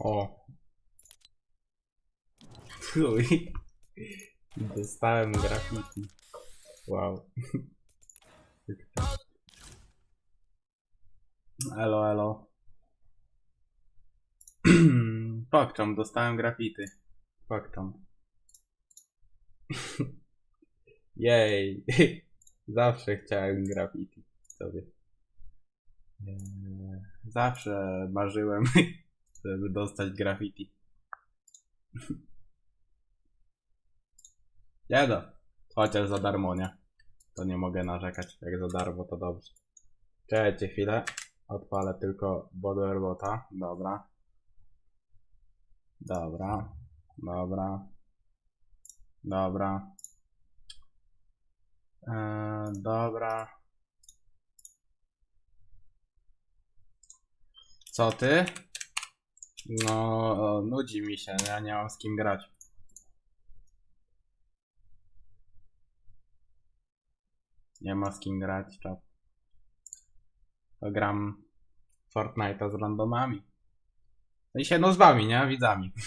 O. Chuj. Dostałem graffiti. Wow. Elo, elo. Pokczam, dostałem grafity. Pokczam. Jej. Zawsze chciałem graffiti sobie. Eee, Zawsze marzyłem, żeby dostać graffiti. Nie no. Chociaż za darmo, nie? To nie mogę narzekać. Jak za darmo, to dobrze. Czekajcie chwilę. Odpalę tylko Boderbota. Dobra. Dobra. Dobra. Dobra. Eee, dobra. Co ty? No, nudzi mi się, ja nie mam z kim grać. Nie ma z kim grać, czap. To gram Fortnite'a z randomami. No i się no z wami, nie? Widzami.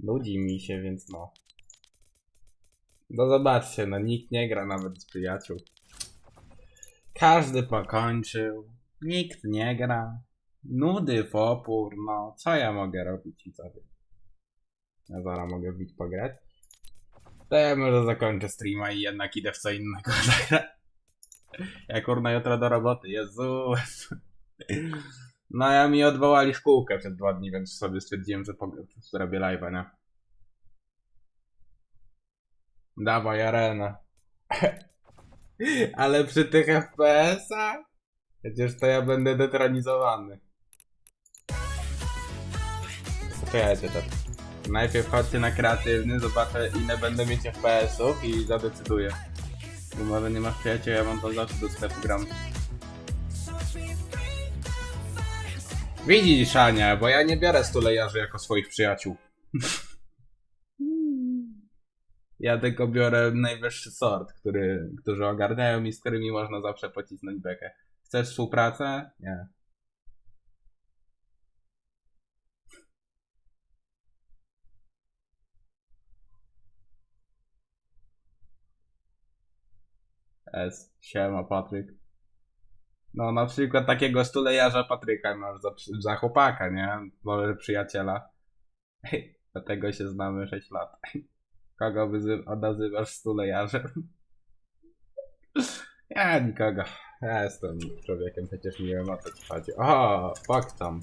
Nudzi mi się, więc no. No zobaczcie, no nikt nie gra nawet z przyjaciół. Każdy pokończył. Nikt nie gra. Nudy w opór, no. Co ja mogę robić i co wy? Ja zaraz mogę wbić pograć. To ja może zakończę streama i jednak idę w co innego. Ja kurna jutro do roboty, Jezu. No ja mi odwołali szkółkę przed dwa dni, więc sobie stwierdziłem, że zrobię live'a, nie? Dawaj arena. Ale przy tych FPS-ach? Przecież to ja będę detronizowany. Najpierw chodźcie na kreatywny, zobaczę ile będę mieć FPS-ów i zadecyduję. Bo może nie masz przyjaciół, ja mam to zawsze do sklepu gram. Widzisz, Ania, bo ja nie biorę stulejarzy jako swoich przyjaciół. Ja tylko biorę najwyższy sort, który, którzy ogarniają i z którymi można zawsze pocisnąć bekę. Chcesz współpracę? Nie. S. Siema, Patryk. No, na przykład takiego stulejarza Patryka masz za, za chłopaka, nie? Może przyjaciela. Dlatego się znamy 6 lat. Kogo nazywasz stulejarzem? Ja nikogo. Ja jestem człowiekiem przecież miłym, o co ci chodzi. O, fuck tam.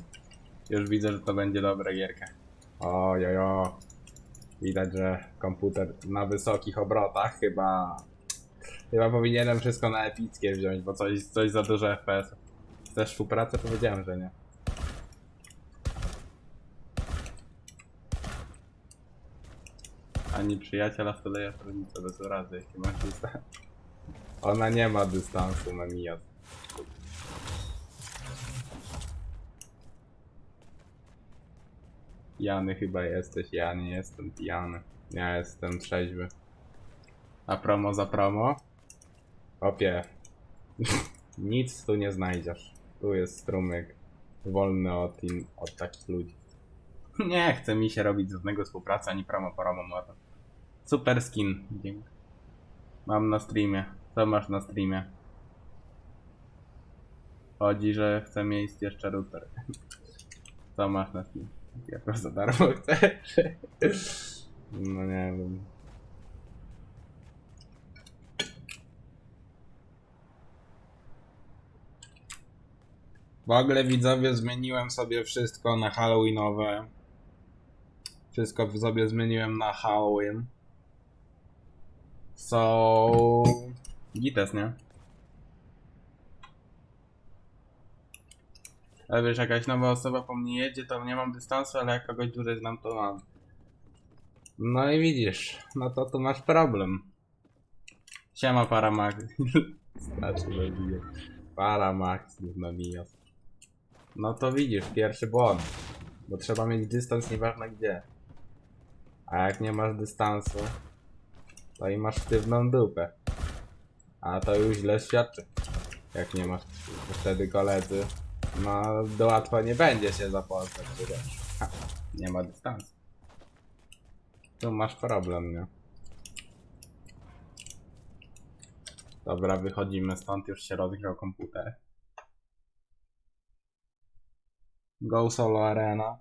Już widzę, że to będzie dobra gierka. O, jojo. Widać, że komputer na wysokich obrotach chyba... Chyba powinienem wszystko na epickie wziąć, bo coś, coś za dużo FPS. Chcesz współpracę? Powiedziałem, że nie. Ani przyjaciela stuleja stronnicę bez urazy, jeśli masz dystans. Ona nie ma dystansu na mijat. Pijany chyba jesteś, ja nie jestem pijany. Ja jestem trzeźwy. A promo za promo? Opie. Nic tu nie znajdziesz. Tu jest strumyk. Wolny od, in, od takich ludzi. Nie chce mi się robić żadnego współpracy ani promo promo moto. Super skin. Dzięki. Mam na streamie. Co masz na streamie? Chodzi, że chce mieć jeszcze router. Co masz na streamie? Ja to za darmo chcę. No nie wiem. W ogóle widzowie zmieniłem sobie wszystko na Halloweenowe. Wszystko w sobie zmieniłem na Halloween. So... Gites, nie? Ale wiesz, jakaś nowa osoba po mnie jedzie, to nie mam dystansu, ale jak kogoś dłużej znam, to mam. No i widzisz, no to tu masz problem. Siema Paramax. Znaczy, zabiję. Paramax, no mijos. No to widzisz, pierwszy błąd. Bo trzeba mieć dystans nieważne gdzie. A jak nie masz dystansu, to i masz sztywną dupę. A to już źle świadczy. Jak nie masz. Wtedy koledzy No, to łatwo nie będzie się zapoznać, nie ma dystansu. Tu masz problem, nie? Dobra, wychodzimy stąd, już się rozgrzał komputer. Go Solo Arena.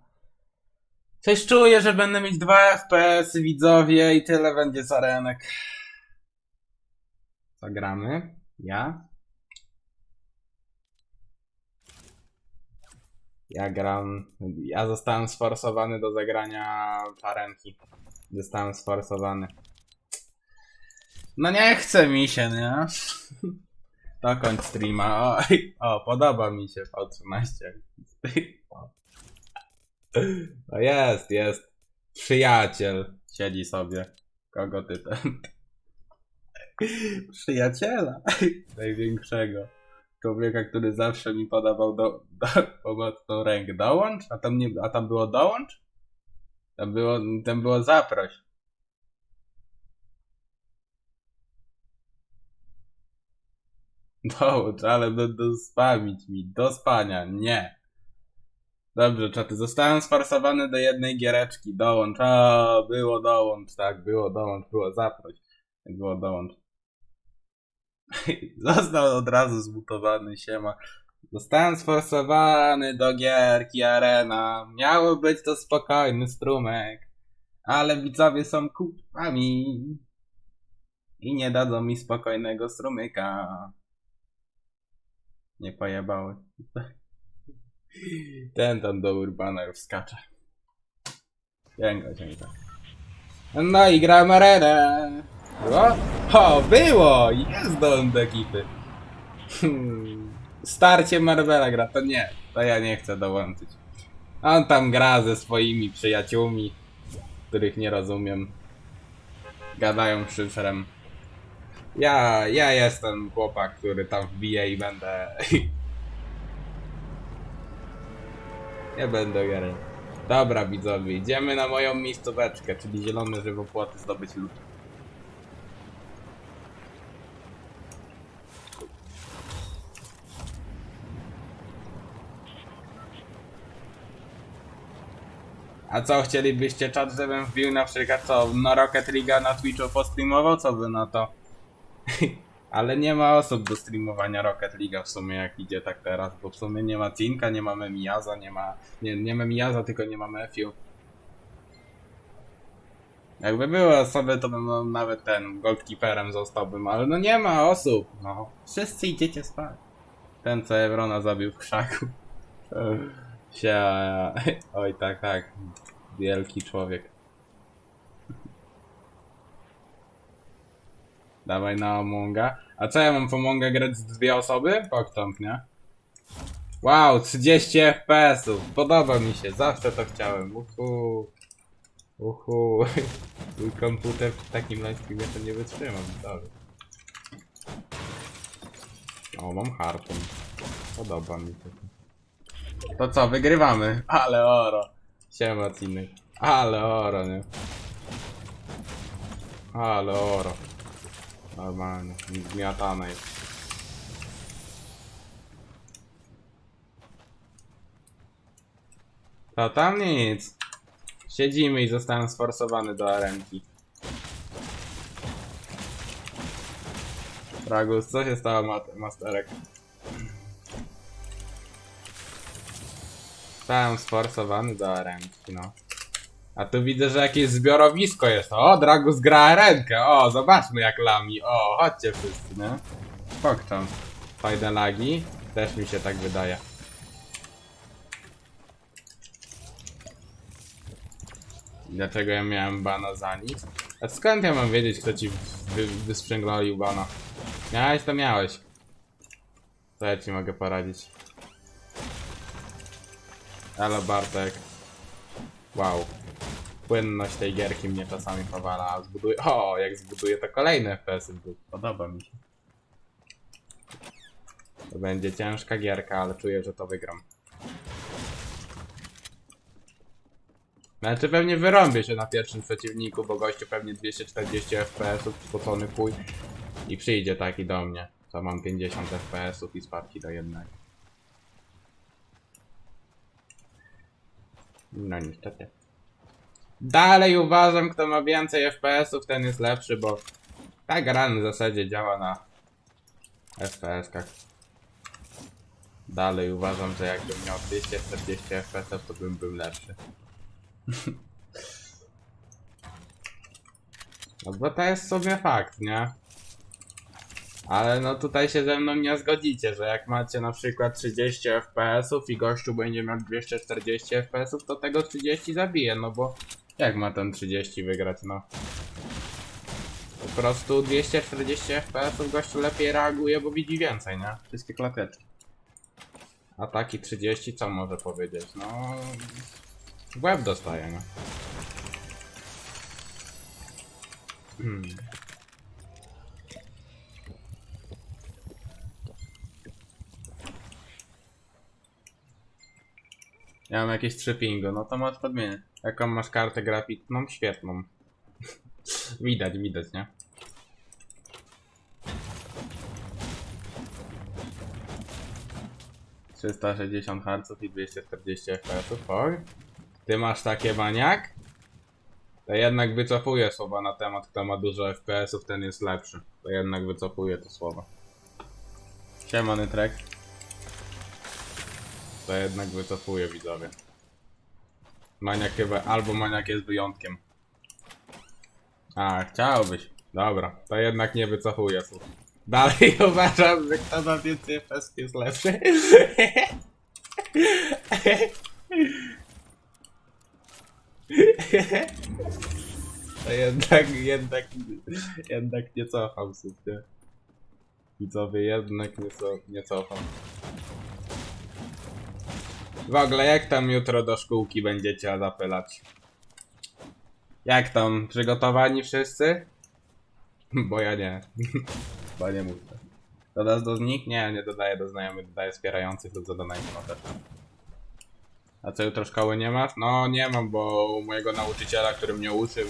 Coś czuję, że będę mieć 2 FPS widzowie i tyle będzie z arenek. Zagramy. Ja. Ja gram. Ja zostałem sforsowany do zagrania w arenki. Zostałem sforsowany. No nie chce mi się, nie? Dokończ streama. Oj, o, podoba mi się V13. No jest, jest. Przyjaciel siedzi sobie. Kogo ty ten? Przyjaciela. Największego. Człowieka, który zawsze mi podawał do, do, pomocną rękę. Dołącz? A tam, nie, a tam było dołącz? Tam było, tam było zaproś. Dołącz, ale będą spamić mi. Do spania. Nie. Dobrze, czaty. Zostałem sforsowany do jednej giereczki. Dołącz. A, było dołącz. Tak, było dołącz. Było zaproś. Było dołącz. Został od razu zmutowany, siema. Zostałem sforsowany do gierki Arena. Miało być to spokojny strumek. Ale widzowie są kupami. I nie dadzą mi spokojnego strumyka. Nie pojebały. Ten tam do Urbana już skacze. Dziękuję, dziękuję. No i gram arenę. Było? O, było! Jest don do ekipy. Hmm. Starcie Marvela gra, to nie. To ja nie chcę dołączyć. On tam gra ze swoimi przyjaciółmi, których nie rozumiem. Gadają szyfrem. Ja, ja jestem chłopak, który tam wbije i będę... nie będę grał. Dobra widzowie, idziemy na moją miejscóweczkę, czyli zielone żywopłoty zdobyć lód. A co, chcielibyście czat, żebym wbił na przykład co, na Rocket League na Twitchu postreamował? Co wy na to? Ale nie ma osób do streamowania Rocket League w sumie jak idzie tak teraz, bo w sumie nie ma Cinka, nie mamy Miaza, nie ma... Nie, nie ma Miaza, tylko nie mamy Fiu. Jakby były osoby, to bym no, nawet ten Goldkeeperem zostałbym, ale no nie ma osób, no. Wszyscy idziecie spać. Ten, co Evrona zabił w krzaku. Się, oj tak, tak. Wielki człowiek. Dawaj na Amonga. A co ja mam w Amonga grać z dwie osoby? Pokcząt, nie? Wow, 30 FPS-ów. Podoba mi się, zawsze to chciałem. Uhu. Uhu. Mój komputer w takim livestreamie to nie wytrzyma, widzowie. O, mam harpun. Podoba mi się. To co, wygrywamy? Ale oro. Siema, Cinek. Ale oro, nie? Ale oro. Normalnie, zmiatane jest. To tam nic. Siedzimy i zostałem sforsowany do arenki. Ragus, co się stało, mat- Masterek? Zostałem sforsowany do arenki, no. A tu widzę, że jakieś zbiorowisko jest. O, Dragus gra arenkę. O, zobaczmy jak lami. O, chodźcie wszyscy, nie? Pokczam. Fajne lagi. Też mi się tak wydaje. Dlaczego ja miałem bana za nic? A skąd ja mam wiedzieć, kto ci wy wysprzęglolił bana? Miałeś, to miałeś. Co ja ci mogę poradzić? Elo Bartek. Wow. Płynność tej gierki mnie czasami powala, a zbuduję... O, jak zbuduję to kolejne FPS-y, podoba mi się. To będzie ciężka gierka, ale czuję, że to wygram. Znaczy pewnie wyrąbię się na pierwszym przeciwniku, bo gościu pewnie 240 FPS-ów, spocony chuj. I przyjdzie taki do mnie, co mam 50 FPS-ów i spadki do jednego. No niestety. Dalej uważam, kto ma więcej FPS-ów, ten jest lepszy, bo ta gra w zasadzie działa na FPS-kach. Dalej uważam, że jakbym miał 240 FPS-ów, to bym był lepszy. No bo to jest sobie fakt, nie? Ale no tutaj się ze mną nie zgodzicie, że jak macie na przykład 30 FPS-ów i gościu będzie miał 240 FPS-ów, to tego 30 zabije, no bo jak ma ten 30 wygrać, no? Po prostu 240 FPS-ów gościu lepiej reaguje, bo widzi więcej, nie? Wszystkie klateczki. A taki 30 co może powiedzieć? No... W łeb dostaje, no. Hmm. Ja mam jakieś 3 pingo, no to masz podmienię. Jaką masz kartę graficzną? Świetną. widać, widać, nie? ...360 Hz i 240 FPS, oj. Ty masz takie maniak? To jednak wycofuję słowa na temat, kto ma dużo FPS-ów, ten jest lepszy. To jednak wycofuję te słowa. Siemany trek. To jednak wycofuję widzowie. Maniak chyba, albo maniak jest wyjątkiem. A, chciałbyś. Dobra, to jednak nie wycofuję słów. Dalej uważam, że kto ma więcej FPS jest lepszy. To jednak, jednak, jednak nie cofam nie? Widzowie, jednak nie, co, nie cofam. W ogóle, jak tam jutro do szkółki będziecie zapylać? Jak tam? Przygotowani wszyscy? Bo ja nie. Bo nie muszę. Dodasz do nich? Nie, nie dodaję do znajomych, dodaję wspierających lub zadanych też. A co jutro szkoły nie masz? No nie mam, bo u mojego nauczyciela, który mnie uczył,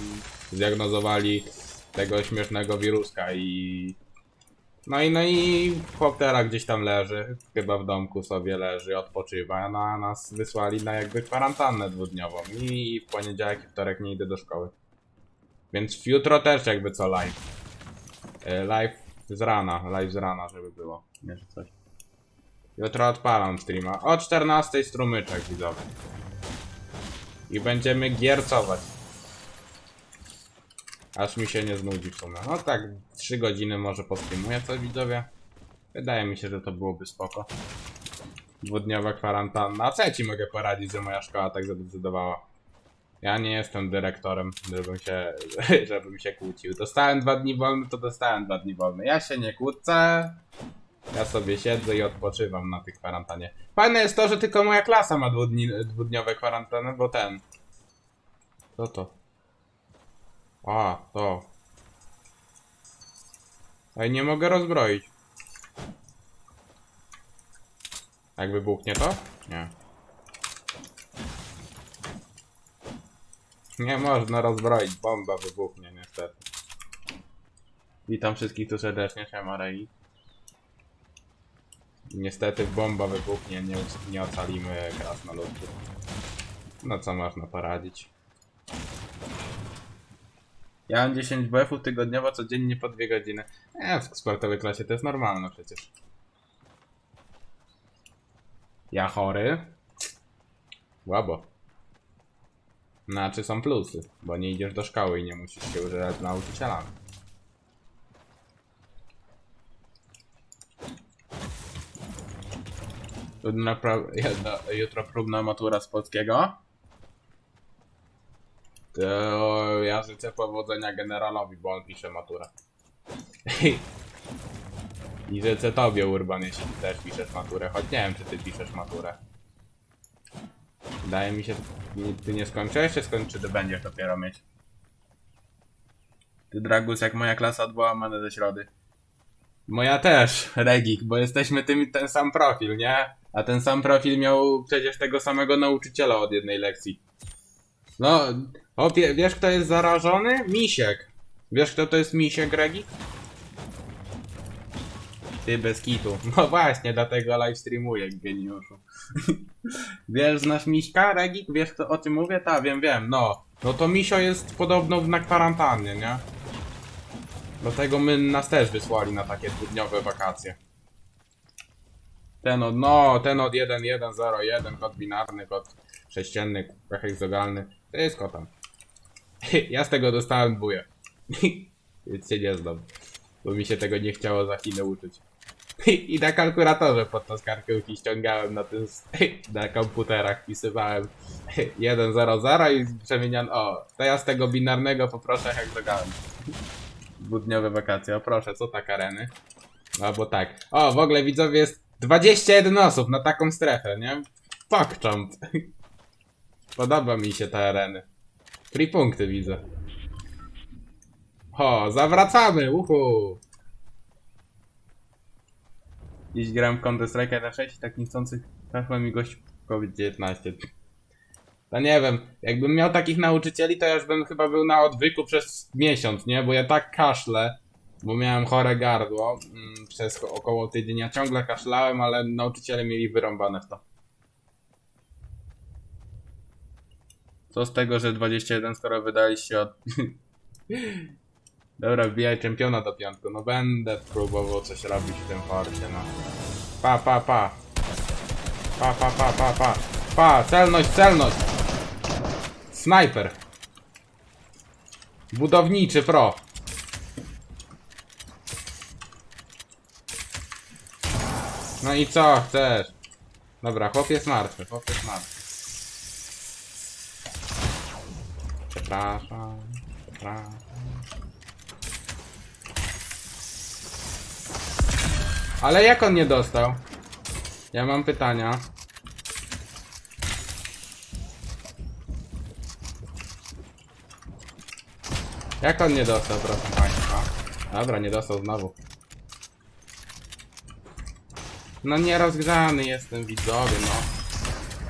zdiagnozowali tego śmiesznego wiruska i... No i no i chłop teraz gdzieś tam leży, chyba w domku sobie leży, odpoczywa, no a nas wysłali na jakby kwarantannę dwudniową i w poniedziałek i wtorek nie idę do szkoły. Więc jutro też jakby co live. E, Live z rana, live z rana, żeby było, nie że coś. Jutro odpalam streama. O 14 strumyczek widzowie. I będziemy giercować. Aż mi się nie znudzi w sumie. No tak, 3 godziny może postreamuję co widzowie. Wydaje mi się, że to byłoby spoko. Dwudniowa kwarantanna. A co ja ci mogę poradzić, że moja szkoła tak zadecydowała? Ja nie jestem dyrektorem, żebym się, żebym się kłócił. Dostałem dwa dni wolne, to dostałem dwa dni wolne. Ja się nie kłócę. Ja sobie siedzę i odpoczywam na tej kwarantannie. Fajne jest to, że tylko moja klasa ma dwudni, dwudniowe kwarantany, bo ten. Co to? A, to. Ej, nie mogę rozbroić. Jak wybuchnie to? Nie. Nie można rozbroić, bomba wybuchnie niestety. Witam wszystkich tu serdecznie, siema Rei. Niestety bomba wybuchnie, nie, nie ocalimy krasnoludków. No co można poradzić. Ja mam 10 BF-ów tygodniowo, codziennie po 2 godziny. E, w sportowej klasie to jest normalne przecież. Ja chory? Łabo. Znaczy są plusy, bo nie idziesz do szkoły i nie musisz się używać nauczycielami. Jutro próbna matura z polskiego. To ja życzę powodzenia generalowi, bo on pisze maturę. I życzę tobie, Urban, jeśli ty też piszesz maturę. Choć nie wiem, czy ty piszesz maturę. Wydaje mi się, ty- nie skończyłeś, czy skończy, ty będziesz dopiero mieć. Ty, Dragus, jak moja klasa odwołana ze środy. Moja też, Regik, bo jesteśmy tym, ten sam profil, nie? A ten sam profil miał przecież tego samego nauczyciela od jednej lekcji. No, opie, wiesz kto jest zarażony? Misiek. Wiesz kto to jest Misiek, Regik? Ty bez kitu. No właśnie, dlatego live streamuję, geniuszu. wiesz, znasz Miśka, Regik? Wiesz kto, o czym mówię? Ta, wiem, wiem, no. No to Misio jest podobno na kwarantannie, nie? Dlatego my nas też wysłali na takie dwudniowe wakacje. Ten od, no, ten od 1101, kod binarny, kod sześcienny, heksagonalny. To jest kotem. Ja z tego dostałem buje. Więc się nie znam. Bo mi się tego nie chciało za chwilę uczyć. I na kalkulatorze podczas karkówki ściągałem na tym, na komputerach wpisywałem 1.00 i przemienian, o, to ja z tego binarnego poproszę heksagon. Dwudniowe wakacje, o proszę, co tak areny? Albo tak. O, w ogóle widzowie jest 21 osób na taką strefę, nie? Pokcząt. Podoba mi się te areny. Trzy punkty widzę. O, zawracamy, uhu! Dziś gram w Counter Strike na 6 tak niechcących trafia mi gość COVID-19. No nie wiem, jakbym miał takich nauczycieli, to ja już bym chyba był na odwyku przez miesiąc, nie? Bo ja tak kaszlę, bo miałem chore gardło mm, przez około tydzień. Ja ciągle kaszlałem, ale nauczyciele mieli wyrąbane w to. Co z tego, że 21, skoro wydaliście od... Dobra, wbijaj czempiona do piątku. No będę próbował coś robić w tym forcie, no. Pa, pa, pa. Pa, pa, pa, pa, pa. Pa, celność, celność. Snajper. Budowniczy pro. No i co chcesz? Dobra, chłop jest martwy, chłop jest Przepraszam, przepraszam. Ale jak on nie dostał? Ja mam pytania. Jak on nie dostał, proszę państwa? Dobra, nie dostał znowu. No nierozgrzany jestem widzowie, no.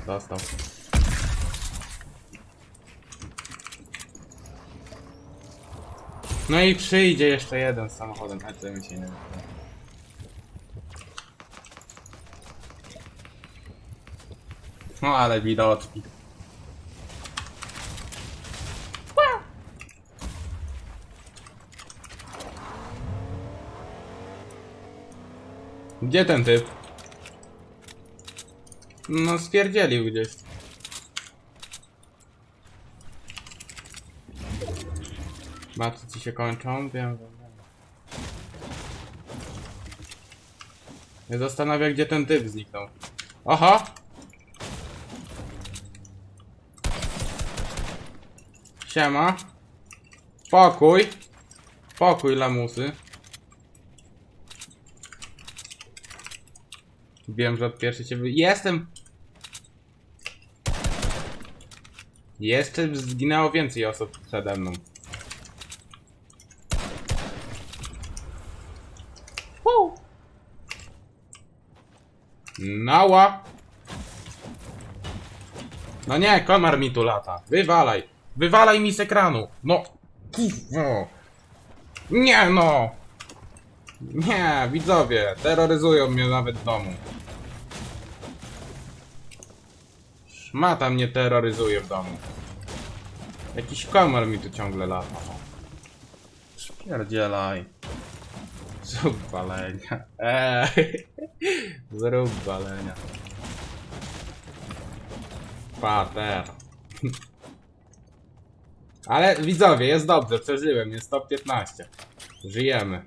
Dostał. No i przyjdzie jeszcze jeden z samochodem, a to mi się nie wydaje. No ale widoczki. Gdzie ten typ? No spierdzielił gdzieś. Maty ci się kończą? Wiem, wiem. Ja zastanawia gdzie ten typ zniknął. Oho! Siema. Pokój. Pokój lamusy. Wiem, że od pierwszy cię wy... Jestem! Jeszcze zginęło więcej osób przede mną. Nała! No nie, komar mi tu lata. Wywalaj! Wywalaj mi z ekranu! No! No! Nie no! Nie, widzowie, terroryzują mnie nawet w domu. Szmata mnie terroryzuje w domu. Jakiś komar mi tu ciągle lata. Spierdzielaj. Zrób balenia. Eee. Zrób balenia. Pater. Ale widzowie, jest dobrze, przeżyłem, jest top 15. Żyjemy.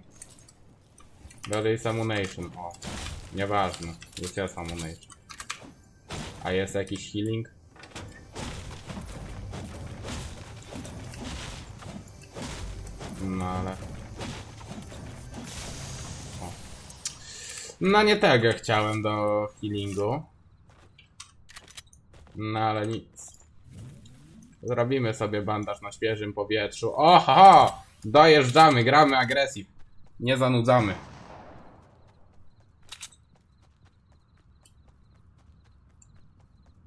Dalej jest Ammunition, o. Nieważne, już jest. A jest jakiś healing? No ale... No nie tego chciałem do healingu. No ale nic. Zrobimy sobie bandaż na świeżym powietrzu. Oho! Dojeżdżamy, gramy agresyw. Nie zanudzamy.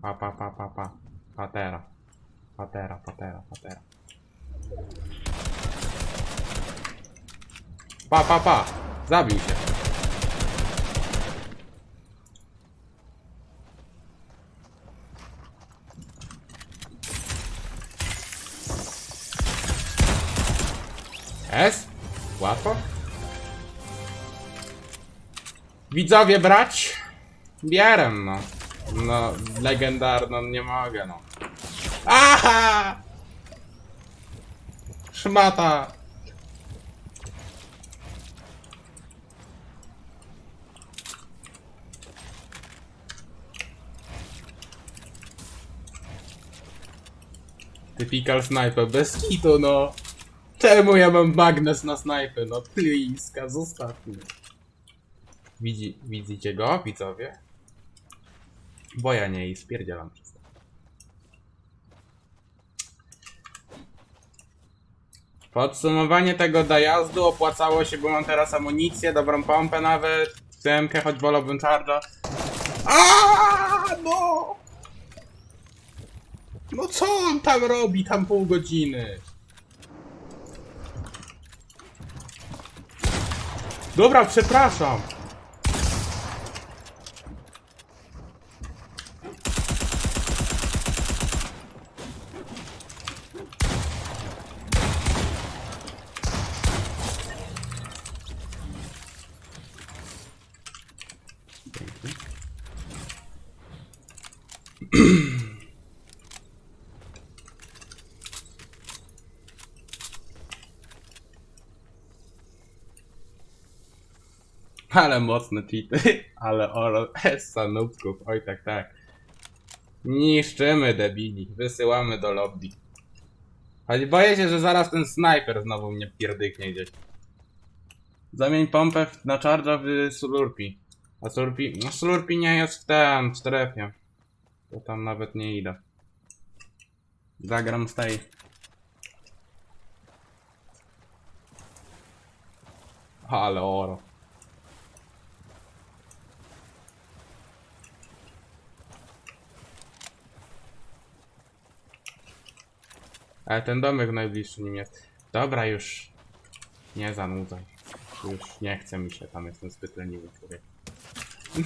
Pa, pa, pa, pa, pa. Patera. Patera, patera, patera. Pa, pa, pa. Zabił się. S? Łatwo? Widzowie brać? Bierę no. No, legendarną nie mogę no. Aha! Szmata! Typical sniper, bez kitu no. Czemu ja mam magnes na snajpę? No please, zostaw mnie. Widzi, widzicie go, widzowie? Bo ja nie i spierdzielam przez to. Podsumowanie tego dojazdu opłacało się, bo mam teraz amunicję, dobrą pompę nawet, CMK, choć wolałbym charge'a. Aaaa, no! No co on tam robi, tam pół godziny? Dobra, przepraszam. Ale mocne cheaty, ale oro essa nubków, oj tak tak. Niszczymy debili, wysyłamy do lobby. Choć boję się, że zaraz ten snajper znowu mnie pierdyknie gdzieś. Zamień pompę w- na charge'a w slurpi. A slurpi, no slurpi nie jest w tym, w strefie. To tam nawet nie idę. Zagram z tej. Ale oro. Ale ten domek najbliższy nim jest. Dobra, już. Nie zanudzaj. Już nie chce mi się, tam jestem zbyt leniwy człowiek.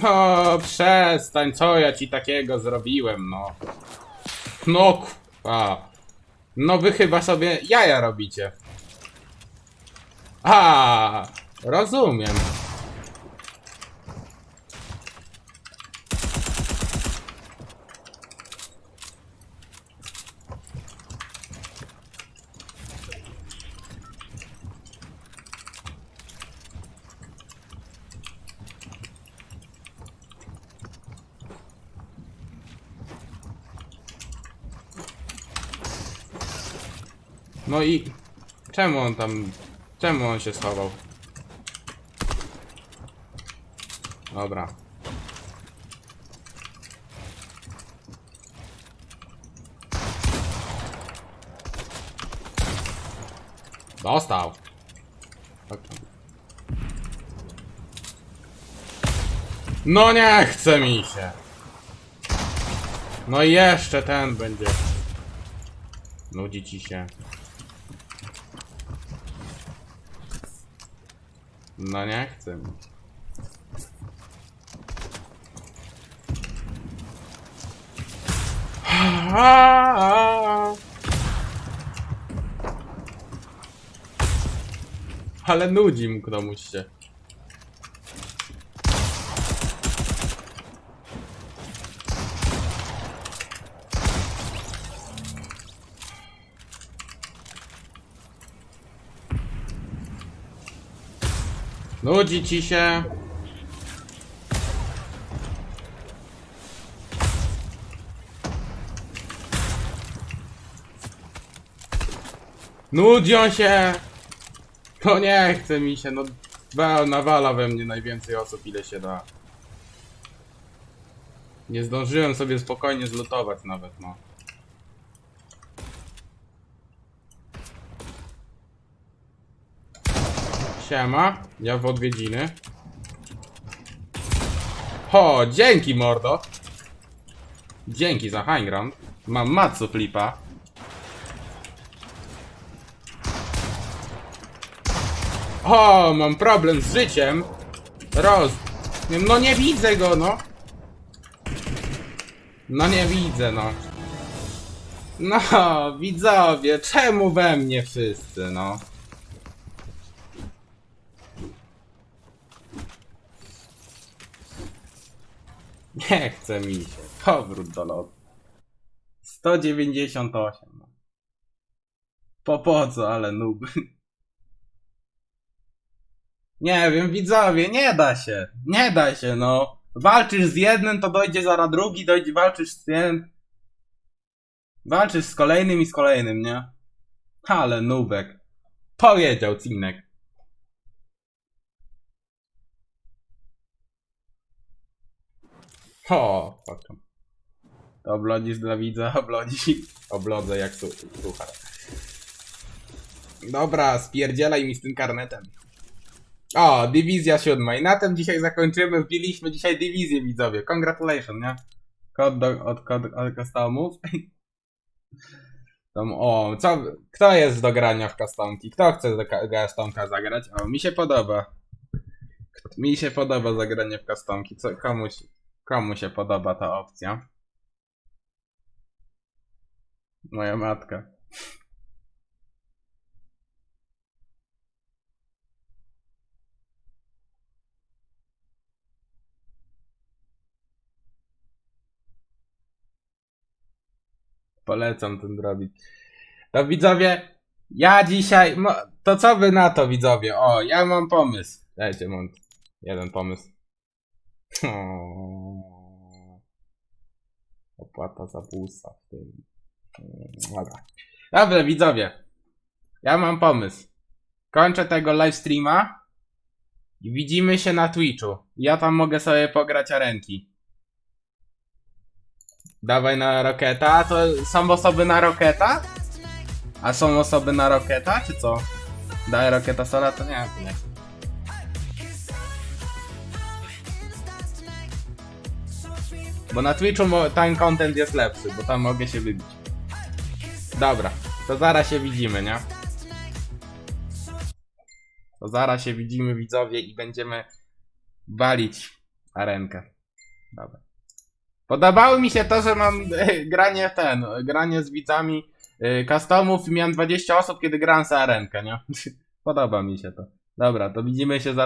No, przestań, co ja ci takiego zrobiłem, no. No, a. No wy chyba sobie jaja robicie. A, rozumiem. No i czemu on tam, czemu on się schował? Dobra. Dostał. Tak. No nie chce mi się. No i jeszcze ten będzie. Nudzi ci się. No nie chcę. Ale nudzi mu komuś się. Nudzi ci się. Nudzią się. No nie chce mi się, no wa- nawala we mnie najwięcej osób ile się da. Nie zdążyłem sobie spokojnie zlutować nawet, no. Siema, ja w odwiedziny. O, dzięki mordo. Dzięki za high ground. Mam Matsu flipa. O, mam problem z życiem. Roz... No nie widzę go, no. No nie widzę, no. No, widzowie, czemu we mnie wszyscy, no? Nie chce mi się. Powrót do lotu. 198. no. Po po co, ale noob. Nie wiem, widzowie, nie da się. Nie da się, no. Walczysz z jednym, to dojdzie zaraz drugi, dojdzie, walczysz z tym. Walczysz z kolejnym i z kolejnym, nie? Ale nubek. Powiedział Cinek. O, patrzę. Oblodzisz dla widza, oblodzi. Oblodzę jak su- suchar. Dobra, spierdzielaj mi z tym karnetem. O, dywizja siódma. I na tym dzisiaj zakończymy. Wbiliśmy dzisiaj dywizję, widzowie. Congratulations, nie? Kod do, od, od customów. Tam, o, co, kto jest do grania w customki? Kto chce do ka- customka zagrać? O, mi się podoba. Mi się podoba zagranie w customki. Co, komuś, komu się podoba ta opcja? Moja matka. Polecam ten zrobić. To widzowie, ja dzisiaj. To co wy na to, widzowie? O, ja mam pomysł. Dajcie, mam jeden pomysł. opłata za busa w tym. Dobra. Dobra, widzowie. Ja mam pomysł. Kończę tego livestreama i widzimy się na Twitchu. Ja tam mogę sobie pograć arenki. Dawaj na Roketa. To są osoby na Roketa? A są osoby na Roketa, czy co? Daj Roketa Sola, to nie nie. Bo na Twitchu ten content jest lepszy, bo tam mogę się wybić. Dobra, to zaraz się widzimy, nie? To zaraz się widzimy, widzowie, i będziemy walić arenkę. Dobra. Podobało mi się to, że mam e, granie ten, granie z widzami e, customów i miałem 20 osób, kiedy grałem za arenkę, nie? Podoba mi się to. Dobra, to widzimy się zaraz.